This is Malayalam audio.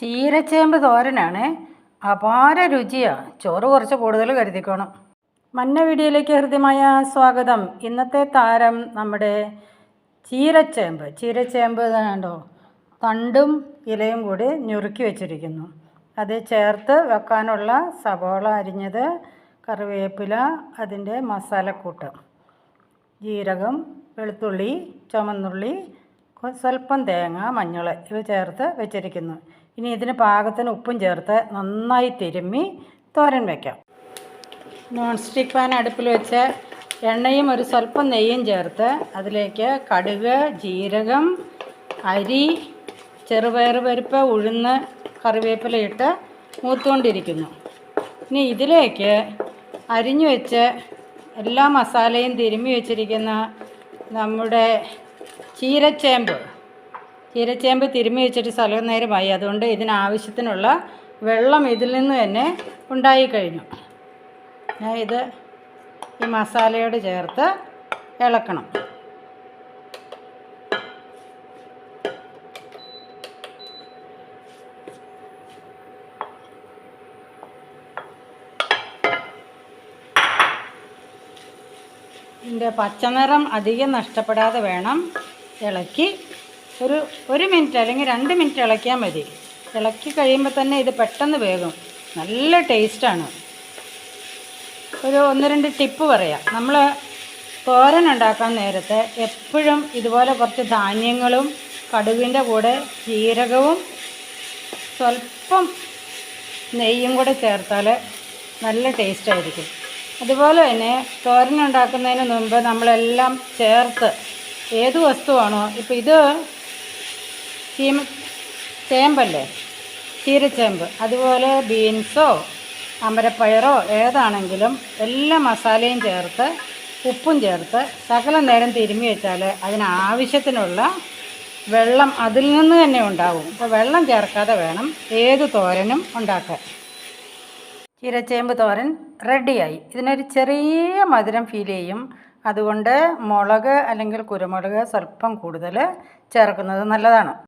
ചീരച്ചേമ്പ് തോരനാണ്. അപാര രുചിയാണ് ചോറ് കുറച്ച് കൂടുതൽ കരുതിക്കണം. മഞ്ഞ വീഡിയോയിലേക്ക് ഹൃദ്യമായ സ്വാഗതം. ഇന്നത്തെ താരം നമ്മുടെ ചീരച്ചേമ്പ്. ചീരച്ചേമ്പ് കണ്ടോ? തണ്ടും ഇലയും കൂടി ഞുറുക്കി വെച്ചിരിക്കുന്നു. അത് ചേർത്ത് വെക്കാനുള്ള സവോള അരിഞ്ഞത് കറിവേപ്പില അതിന്റെ മസാലക്കൂട്ട് ജീരകം വെളുത്തുള്ളി ചുമന്നുള്ളി സ്വല്പം തേങ്ങ മഞ്ഞൾ ഇവ ചേർത്ത് വെച്ചിരിക്കുന്നു. ഇനി ഇതിന് പാകത്തിന് ഉപ്പും ചേർത്ത് നന്നായി തിരുമ്മി തോരൻ വയ്ക്കാം നോൺ സ്റ്റിക്ക് പാൻ അടുപ്പിൽ വെച്ച് എണ്ണയും ഒരു സ്വല്പം നെയ്യും ചേർത്ത് അതിലേക്ക് കടുക് ജീരകം അരി ചെറുപയർ പരിപ്പ് ഉഴുന്ന് കറിവേപ്പില ഇട്ട് മൂത്തുകൊണ്ടിരിക്കുന്നു. ഇനി ഇതിലേക്ക് അരിഞ്ഞു വെച്ച് എല്ലാ മസാലയും തിരുമ്മി വെച്ചിരിക്കുന്ന നമ്മുടെ ചീരച്ചേമ്പ്. ചീരച്ചേമ്പ് തിരുമ്മി വെച്ചിട്ട് സ്ഥലം നേരമായി. അതുകൊണ്ട് ഇതിനാവശ്യത്തിനുള്ള വെള്ളം ഇതിൽ നിന്ന് തന്നെ ഉണ്ടായിക്കഴിഞ്ഞു ഞാൻ ഇത് ഈ മസാലയോട് ചേർത്ത് ഇളക്കണം. ഇതിന്റെ പച്ചനിറം അധികം നഷ്ടപ്പെടാതെ വേണം. ഇളക്കി ഒരു ഒരു മിനിറ്റ് അല്ലെങ്കിൽ രണ്ട് മിനിറ്റ് ഇളക്കിയാൽ മതി. ഇളക്കി കഴിയുമ്പോൾ തന്നെ ഇത് പെട്ടെന്ന് വേഗം നല്ല ടേസ്റ്റാണ് ഒരു ഒന്ന് രണ്ട് ടിപ്പ് പറയാം. നമ്മൾ തോരൻ ഉണ്ടാക്കാൻ നേരത്തെ എപ്പോഴും ഇതുപോലെ കുറച്ച് ധാന്യങ്ങളും കടുവിന്റെ കൂടെ ജീരകവും സ്വല്പം നെയ്യും കൂടെ ചേർത്താൽ നല്ല ടേസ്റ്റായിരിക്കും അതുപോലെ തന്നെ തോരൻ ഉണ്ടാക്കുന്നതിന് മുമ്പ് നമ്മളെല്ലാം ചേർത്ത് ഏത് വസ്തുവാണോ ഇപ്പം ഇത് ചീമ ചേമ്പല്ലേ? ചീരച്ചേമ്പ്. അതുപോലെ ബീൻസോ അമരപ്പയറോ ഏതാണെങ്കിലും എല്ലാ മസാലയും ചേർത്ത് ഉപ്പും ചേർത്ത് സകല നേരം തിരുമ്മി വെച്ചാൽ അതിനാവശ്യത്തിനുള്ള വെള്ളം അതിൽ നിന്ന് തന്നെ ഉണ്ടാവും. അപ്പോൾ വെള്ളം ചേർക്കാതെ വേണം ഏത് തോരനും ഉണ്ടാക്കാൻ. ചീരച്ചേമ്പ് തോരൻ റെഡിയായി ഇതിനൊരു ചെറിയ മധുരം ഫീൽ ചെയ്യും. അതുകൊണ്ട് മുളക് അല്ലെങ്കിൽ കുരുമുളക് സ്വല്പം കൂടുതൽ ചേർക്കുന്നത് നല്ലതാണ്.